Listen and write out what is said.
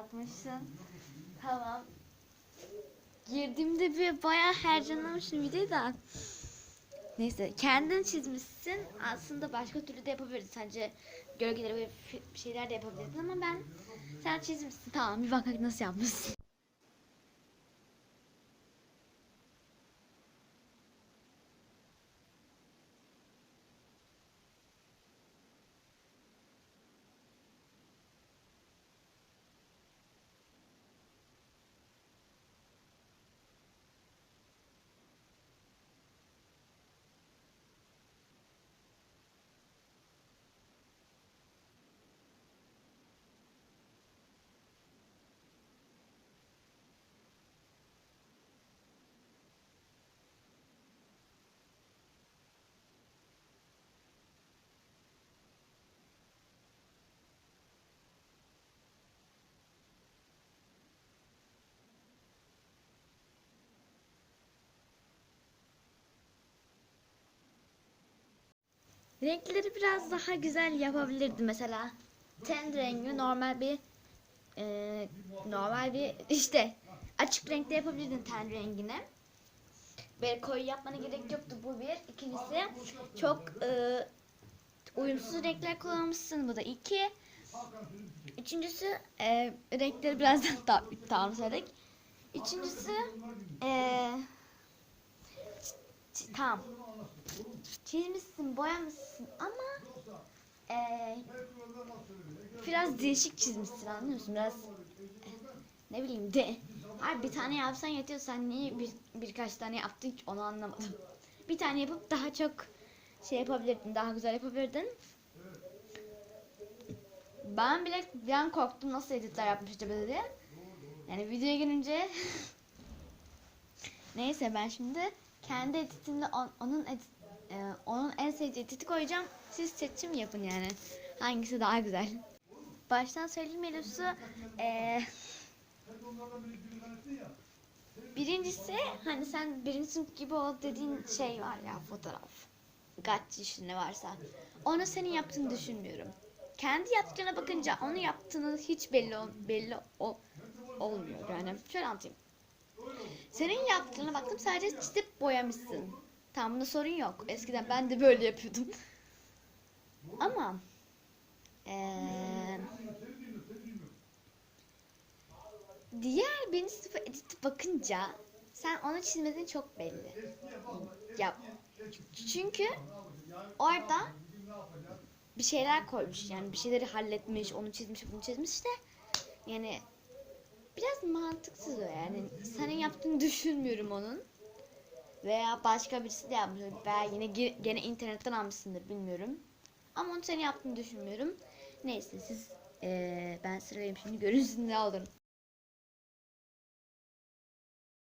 atmışsın. Tamam. Girdiğimde bir bayağı heyecanlanmıştım videoyu da. Neyse kendin çizmişsin. Aslında başka türlü de yapabilirdin. Sence gölgeleri fi- şeyler de yapabilirdin ama ben sen çizmişsin. Tamam bir bakalım nasıl yapmışsın. Renkleri biraz daha güzel yapabilirdim mesela. Ten rengi normal bir e, normal bir işte açık renkte yapabilirdin ten rengini. Böyle koyu yapmana gerek yoktu bu bir. İkincisi çok e, uyumsuz renkler kullanmışsın bu da iki. Üçüncüsü e, renkleri birazdan ta tamam söyledik. Üçüncüsü e, tamam çizmişsin, boyamışsın ama eee, biraz değişik çizmişsin anlıyor musun? Biraz eh, ne bileyim de. Hayır bir tane yapsan yetiyor. Sen niye bir, birkaç tane yaptın ki onu anlamadım. Bir tane yapıp daha çok şey yapabilirdin, daha güzel yapabilirdin. Ben bile bir an korktum nasıl editler yapmıştı böyle diye. Yani videoya gelince Neyse ben şimdi kendi editimde on- onun edit, e, onun en sevdiği editi koyacağım. Siz seçim yapın yani. Hangisi daha güzel. Baştan söyleyeyim Melusu. E, birincisi hani sen birinci gibi ol dediğin şey var ya fotoğraf. Kaç işin ne varsa. Onu senin yaptığını düşünmüyorum. Kendi yaptığına bakınca onu yaptığını hiç belli ol, belli ol, olmuyor yani. Şöyle anlatayım. Senin yaptığına baktım sadece çizip boyamışsın. Tamam bunda sorun yok. Eskiden ben de böyle yapıyordum. Ama eee diğer birinci sınıfa edit bakınca sen onu çizmediğin çok belli. Ya çünkü orada bir şeyler koymuş yani bir şeyleri halletmiş, onu çizmiş, bunu çizmiş de yani biraz mantıksız o yani. Senin yaptığını düşünmüyorum onun. Veya başka birisi de yapmış. Veya yine ge- gene internetten almışsındır bilmiyorum. Ama onu senin yaptığını düşünmüyorum. Neyse siz eee, ben sıralayayım şimdi görünsün ne olur.